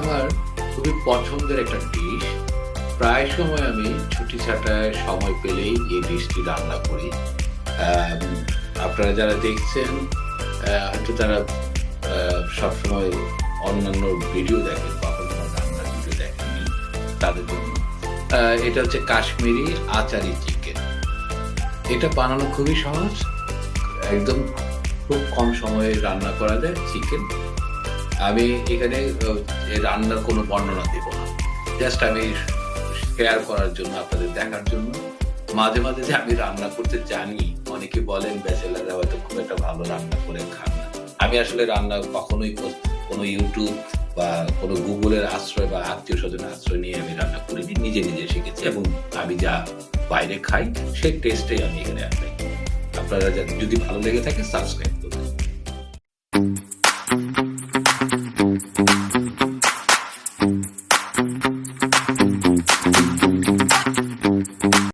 আমার খুবই পছন্দের একটা ডিশ প্রায় সময় আমি ছুটি ছাটায় সময় পেলেই এই ডিশটি রান্না করি। আপনারা যারা দেখছেন হয়তো তারা সবসময় অন্যান্য ভিডিও দেখেন, কখনো আমার রান্নার ভিডিও দেখেনি তাদের জন্য। এটা হচ্ছে কাশ্মীরি আচারি চিকেন এটা বানানো খুবই সহজ। একদম খুব কম সময়ে রান্না করা যায় চিকেন আমি এখানে রান্নার কোনো বর্ণনা দেব না। জাস্ট আমি শেয়ার করার জন্য আপনাদের দেখার জন্য। মাঝে মাঝে যে আমি রান্না করতে জানি, অনেকে বলেন ব্যাচেলাররা হয়তো খুব একটা ভালো রান্না করে খান না। আমি আসলে রান্না কখনোই কোনো ইউটিউব বা কোনো গুগলের আশ্রয় বা আত্মীয় স্বজনের আশ্রয় নিয়ে আমি রান্না করিনি। নিজে নিজে শিখেছি এবং আমি যা বাইরে খাই, সেই টেস্টেই আমি এখানে আসি আপনারা যদি ভালো লেগে থাকে সাবস্ক্রাইব